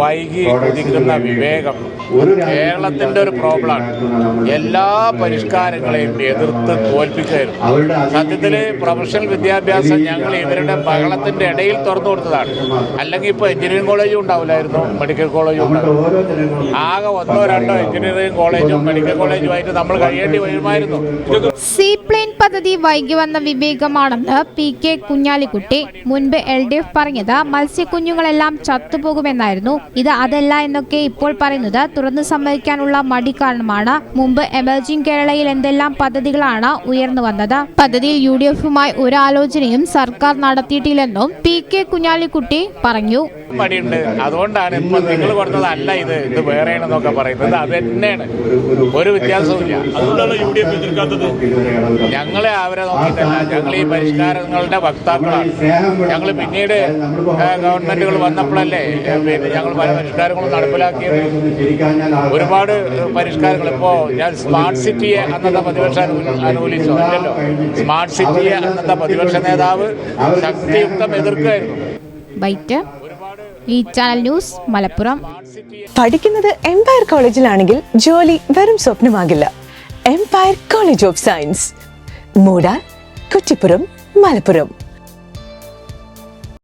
വൈകി ഉദിക്കുന്ന വിവേകം കേരളത്തിന്റെ ഒരു പ്രോബ്ലമാണ് എല്ലാ പരിഷ്കാരങ്ങളെയും എതിർത്ത് തോൽപ്പിക്കുകയായിരുന്നു സത്യത്തിൽ പ്രൊഫഷണൽ വിദ്യാഭ്യാസം ഞങ്ങൾ ഇവരുടെ ബഹളത്തിന്റെ ഇടയിൽ തുറന്നു കൊടുത്തതാണ്. അല്ലെങ്കിൽ ഇപ്പൊ എഞ്ചിനീയറിംഗ് കോളേജും ഉണ്ടാവില്ലായിരുന്നു മെഡിക്കൽ കോളേജും ഉണ്ടാവില്ല ആകെ ഒന്നോ രണ്ടോ എഞ്ചിനീയറിംഗ് കോളേജും മെഡിക്കൽ കോളേജുമായിട്ട് നമ്മൾ കഴിയേണ്ടി വരുമായിരുന്നു. സീപ്ലെയിൻ പദ്ധതി വൈകി വന്ന വിവേകമാണെന്ന് പി കെ കുഞ്ഞാലിക്കുട്ടി മുൻപ് എൽ ഡി എഫ് പറഞ്ഞത്. മത്സ്യക്കുഞ്ഞുങ്ങളെല്ലാം ചത്തുപോകുമെന്നായിരുന്നു. ഇത് അതല്ല എന്നൊക്കെ ഇപ്പോൾ പറയുന്നത്. തുറന്നു സമ്മതിക്കാനുള്ള മടി കാരണമാണ് മുമ്പ് എമർജിംഗ് കേരളയിൽ എന്തെല്ലാം പദ്ധതികളാണ് ഉയർന്നു വന്നത്. പദ്ധതിയിൽ യു ഡി എഫുമായി ഒരാലോചനയും സർക്കാർ നടത്തിയിട്ടില്ലെന്നും പി കെ കുഞ്ഞാലിക്കുട്ടി പറഞ്ഞു. മടിയുണ്ട് അതുകൊണ്ടാണ് ഇപ്പൊ നിങ്ങൾ കൊടുത്തതല്ല ഇത്. ഇത് വേറെയാണെന്നൊക്കെ പറയുന്നത്. അത് തന്നെയാണ്. ഒരു വ്യത്യാസവും ഇല്ല അതുകൊണ്ടാണ് യു ഡി എഫ് എതിർക്കാത്തത്. ഞങ്ങളെ അവരെ നോക്കിയിട്ടല്ല. ഞങ്ങൾ ഈ പരിഷ്കാരങ്ങളുടെ വക്താക്കളാണ്. ഞങ്ങൾ പിന്നീട് ഗവൺമെന്റുകൾ വന്നപ്പോഴല്ലേ പിന്നെ ഞങ്ങൾ പല പരിഷ്കാരങ്ങളും നടപ്പിലാക്കിയത്. ഒരുപാട് പരിഷ്കാരങ്ങൾ ഇപ്പോൾ ഞാൻ സ്മാർട്ട് സിറ്റിയെ അന്നത്തെ പ്രതിപക്ഷ അനു- അനുകൂലിച്ചു. അല്ലല്ലോ സ്മാർട്ട് സിറ്റിയെ അന്നത്തെ പ്രതിപക്ഷ നേതാവ് ശക്തിയുക്തം എതിർക്കുകയായിരുന്നു. ബൈറ്റ്. ഈ ചാനൽ ന്യൂസ് മലപ്പുറം. പഠിക്കുന്നത് എംപയർ കോളേജിലാണെങ്കിൽ ജോലി വെറും സ്വപ്നമാകില്ല. Empire college of science മൂടാൻ Kuttippuram Malappuram.